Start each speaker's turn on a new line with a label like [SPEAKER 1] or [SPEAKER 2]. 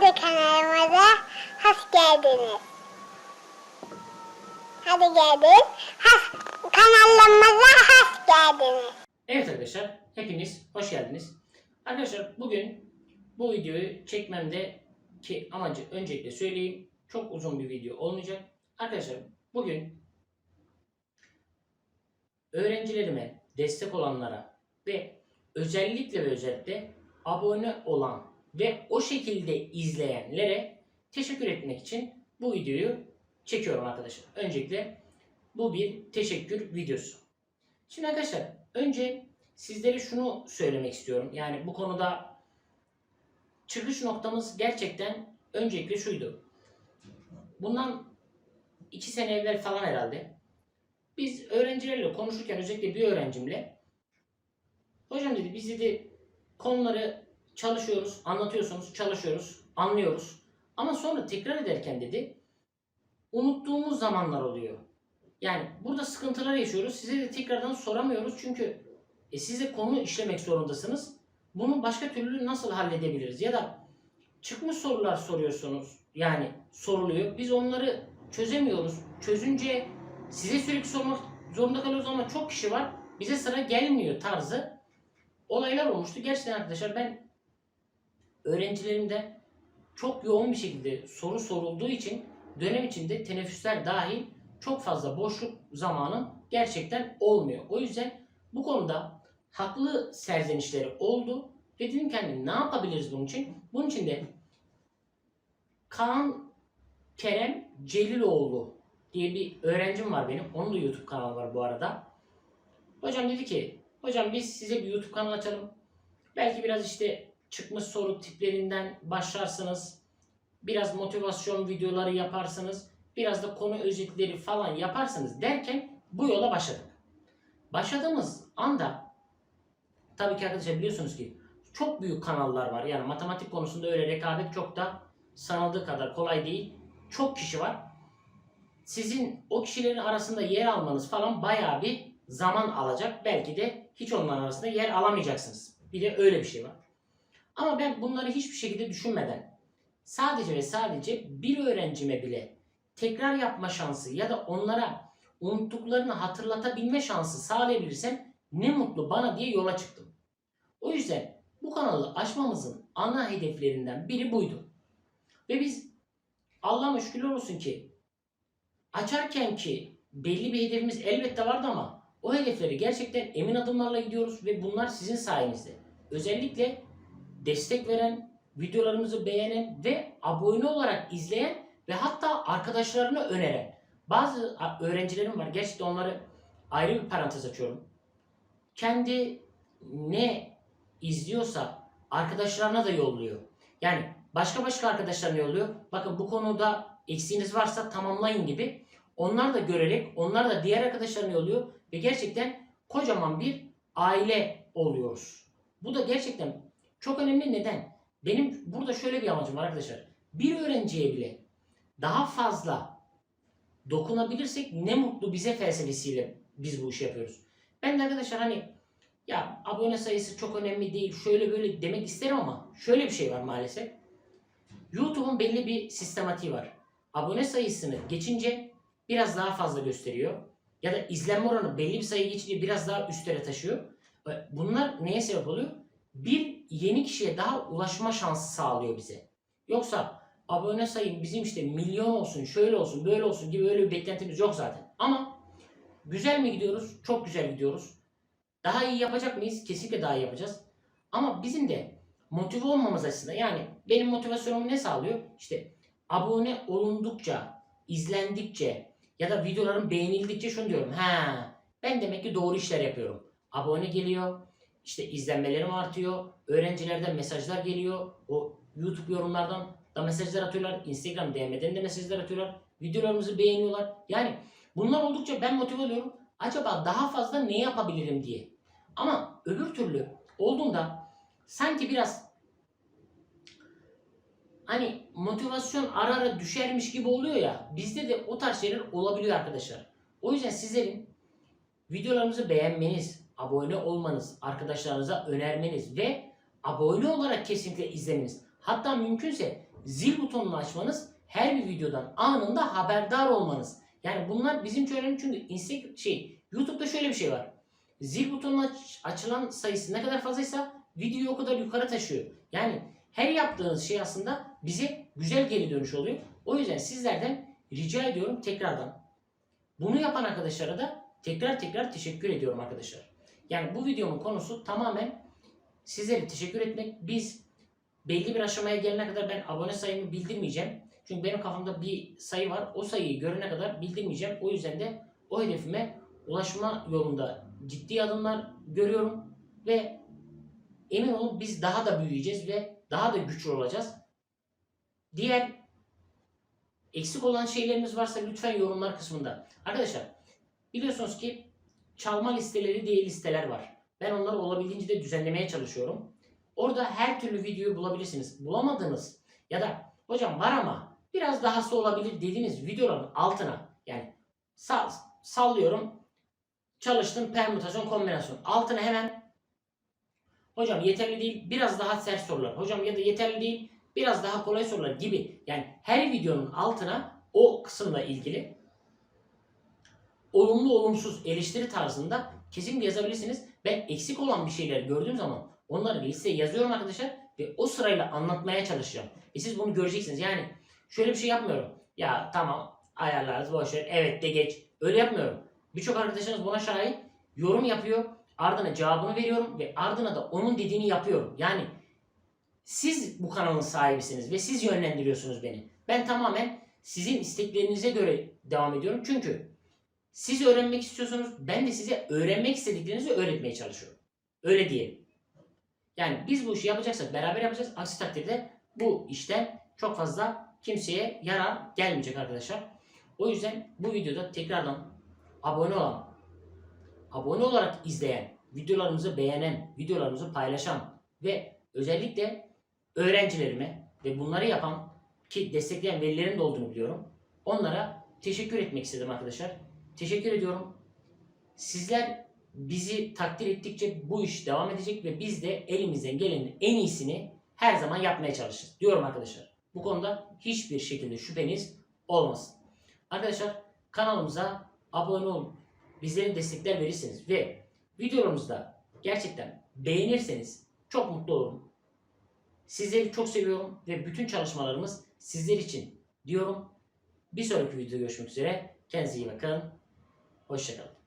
[SPEAKER 1] Hadi kanalımıza hoş geldiniz. Hadi geldin. Has, kanalımıza hoş geldiniz.
[SPEAKER 2] Evet arkadaşlar, hepiniz hoş geldiniz. Arkadaşlar bugün bu videoyu çekmemde ki amacı öncelikle söyleyeyim. Çok uzun bir video olmayacak. Arkadaşlar bugün öğrencilerime, destek olanlara ve özellikle ve özellikle abone olan ve o şekilde izleyenlere teşekkür etmek için bu videoyu çekiyorum arkadaşlar. Öncelikle bu bir teşekkür videosu. Şimdi arkadaşlar önce sizlere şunu söylemek istiyorum. Yani bu konuda çıkış noktamız gerçekten öncelikle şuydu. Bundan iki sene evvel falan herhalde biz öğrencilerle konuşurken özellikle bir öğrencimle hocam dedi biz dedi konuları çalışıyoruz, anlatıyorsunuz, çalışıyoruz, anlıyoruz. Ama sonra tekrar ederken dedi unuttuğumuz zamanlar oluyor. Yani burada sıkıntılar yaşıyoruz. Size de tekrardan soramıyoruz çünkü e, siz de konu işlemek zorundasınız. Bunu başka türlü nasıl halledebiliriz? Ya da çıkmış sorular soruyorsunuz. Yani soruluyor. Biz onları çözemiyoruz. Çözünce size sürekli sormak zorunda kalıyoruz ama çok kişi var. Bize sıra gelmiyor tarzı olaylar olmuştu. Gerçekten arkadaşlar ben öğrencilerimde çok yoğun bir şekilde soru sorulduğu için dönem içinde teneffüsler dahil çok fazla boşluk zamanım gerçekten olmuyor. O yüzden bu konuda haklı serzenişleri oldu. Ve dedim ki hani ne yapabiliriz bunun için? Bunun için de Kaan Kerem Celiloğlu diye bir öğrencim var benim. Onun da YouTube kanalı var bu arada. Hocam dedi ki, hocam biz size bir YouTube kanalı açalım. Belki biraz işte çıkmış soru tiplerinden başlarsınız. Biraz motivasyon videoları yaparsınız. Biraz da konu özetleri falan yaparsınız derken bu yola başladık. Başladığımız anda tabii ki arkadaşlar biliyorsunuz ki çok büyük kanallar var. Yani matematik konusunda öyle rekabet çok da sanıldığı kadar kolay değil. Çok kişi var. Sizin o kişilerin arasında yer almanız falan bayağı bir zaman alacak. Belki de hiç onların arasında yer alamayacaksınız. Bir de öyle bir şey var. Ama ben bunları hiçbir şekilde düşünmeden sadece ve sadece bir öğrencime bile tekrar yapma şansı ya da onlara unuttuklarını hatırlatabilme şansı sağlayabilirsem ne mutlu bana diye yola çıktım. O yüzden bu kanalı açmamızın ana hedeflerinden biri buydu. Ve biz Allah'a şükürler olsun ki açarken ki belli bir hedefimiz elbette vardı ama o hedefleri gerçekten emin adımlarla gidiyoruz ve bunlar sizin sayenizde. Özellikle destek veren, videolarımızı beğenen ve abone olarak izleyen ve hatta arkadaşlarına öneren bazı öğrencilerim var. Gerçekten onları ayrı bir parantez açıyorum. Kendi ne izliyorsa arkadaşlarına da yolluyor. Yani başka başka arkadaşlarına yolluyor. Bakın bu konuda eksiğiniz varsa tamamlayın gibi. Onlar da görerek, onlar da diğer arkadaşlarına yolluyor ve gerçekten kocaman bir aile oluyoruz. Bu da gerçekten çok önemli. Neden? Benim burada şöyle bir amacım var arkadaşlar. Bir öğrenciye bile daha fazla dokunabilirsek ne mutlu bize felsefesiyle biz bu işi yapıyoruz. Ben de arkadaşlar hani ya abone sayısı çok önemli değil şöyle böyle demek isterim ama şöyle bir şey var maalesef. YouTube'un belli bir sistematiği var. Abone sayısını geçince biraz daha fazla gösteriyor. Ya da izlenme oranı belli bir sayı geçince biraz daha üstlere taşıyor. Bunlar neye sebep oluyor? Bir yeni kişiye daha ulaşma şansı sağlıyor bize. Yoksa abone sayım bizim işte milyon olsun, şöyle olsun, böyle olsun gibi öyle bir beklentimiz yok zaten. Ama güzel mi gidiyoruz? Çok güzel gidiyoruz. Daha iyi yapacak mıyız? Kesinlikle daha iyi yapacağız. Ama bizim de motive olmamız açısından yani benim motivasyonumu ne sağlıyor? İşte abone olundukça, izlendikçe ya da videolarım beğenildikçe şunu diyorum. Ha, ben demek ki doğru işler yapıyorum. Abone geliyor, işte izlenmelerim artıyor, öğrencilerden mesajlar geliyor, o YouTube yorumlardan da mesajlar atıyorlar, Instagram DM'den de mesajlar atıyorlar, videolarımızı beğeniyorlar. Yani bunlar oldukça ben motive oluyorum. Acaba daha fazla ne yapabilirim diye. Ama öbür türlü olduğunda sanki biraz hani motivasyon ara ara düşermiş gibi oluyor ya bizde de o tarz şeyler olabiliyor arkadaşlar. O yüzden sizlerin videolarımızı beğenmeniz, abone olmanız, arkadaşlarınıza önermeniz ve abone olarak kesinlikle izlemeniz. Hatta mümkünse zil butonunu açmanız, her bir videodan anında haberdar olmanız. Yani bunlar bizim için önemli çünkü Instagram şey YouTube'da şöyle bir şey var. Zil butonunun aç- açılan sayısı ne kadar fazlaysa videoyu o kadar yukarı taşıyor. Yani her yaptığınız şey aslında bize güzel geri dönüş oluyor. O yüzden sizlerden rica ediyorum tekrardan. Bunu yapan arkadaşlara da tekrar tekrar teşekkür ediyorum arkadaşlar. Yani bu videomun konusu tamamen sizlere teşekkür etmek. Biz belli bir aşamaya gelene kadar ben abone sayımı bildirmeyeceğim. Çünkü benim kafamda bir sayı var. O sayıyı görene kadar bildirmeyeceğim. O yüzden de o hedefime ulaşma yolunda ciddi adımlar görüyorum ve emin olun biz daha da büyüyeceğiz ve daha da güçlü olacağız. Diğer eksik olan şeylerimiz varsa lütfen yorumlar kısmında. Arkadaşlar biliyorsunuz ki çalma listeleri diye listeler var. Ben onları olabildiğince de düzenlemeye çalışıyorum. Orada her türlü videoyu bulabilirsiniz. Bulamadınız ya da hocam var ama biraz dahası olabilir dediğiniz videoların altına yani sa- sallıyorum çalıştım permütasyon kombinasyon altına hemen hocam yeterli değil biraz daha sert sorular hocam ya da yeterli değil biraz daha kolay sorular gibi yani her videonun altına o kısımla ilgili olumlu olumsuz eleştiri tarzında kesinlikle yazabilirsiniz. Ben eksik olan bir şeyler gördüğüm zaman onları listeye yazıyorum arkadaşlar ve o sırayla anlatmaya çalışacağım. E siz bunu göreceksiniz. Yani şöyle bir şey yapmıyorum. Ya tamam ayarlarız boş ver evet de geç. Öyle yapmıyorum. Birçok arkadaşınız buna şahit. Yorum yapıyor. Ardına cevabını veriyorum ve ardına da onun dediğini yapıyorum. Yani siz bu kanalın sahibisiniz ve siz yönlendiriyorsunuz beni. Ben tamamen sizin isteklerinize göre devam ediyorum. Çünkü siz öğrenmek istiyorsunuz. Ben de size öğrenmek istediklerinizi öğretmeye çalışıyorum. Öyle diyelim. Yani biz bu işi yapacaksak beraber yapacağız. Aksi takdirde bu işten çok fazla kimseye yarar gelmeyecek arkadaşlar. O yüzden bu videoda tekrardan abone olan, abone olarak izleyen, videolarımızı beğenen, videolarımızı paylaşan ve özellikle öğrencilerime ve bunları yapan ki destekleyen velilerin de olduğunu biliyorum. Onlara teşekkür etmek istedim arkadaşlar. Teşekkür ediyorum. Sizler bizi takdir ettikçe bu iş devam edecek ve biz de elimizden gelenin en iyisini her zaman yapmaya çalışırız diyorum arkadaşlar. Bu konuda hiçbir şekilde şüpheniz olmasın. Arkadaşlar kanalımıza abone olun. Bizlere destekler verirseniz ve videolarımızda gerçekten beğenirseniz çok mutlu olurum. Sizleri çok seviyorum ve bütün çalışmalarımız sizler için diyorum. Bir sonraki videoda görüşmek üzere. Kendinize iyi bakın. Hoşçakalın.